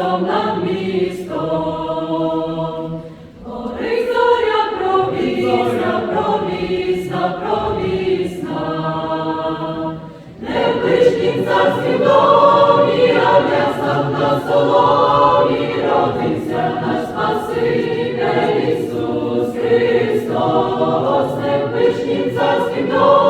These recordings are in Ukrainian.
містом над містом, Гори зоря пробісна, пробісна, пробісна, не в ближнім царстві домі, а в на соломі родився наш Спаситель Ісус Христос, не в ближнім царстві домі,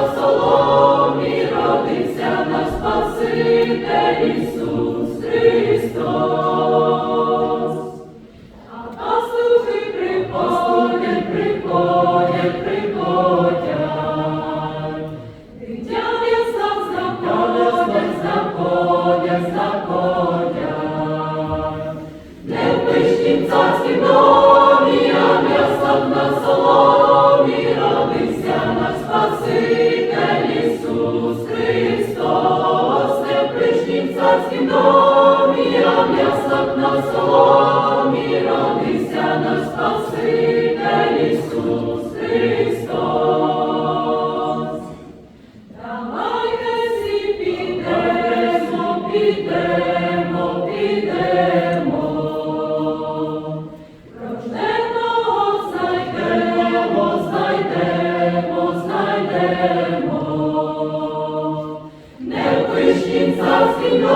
Христос, не в пришнім царськім домі, а в на соло. небо, не в пишнім царстві.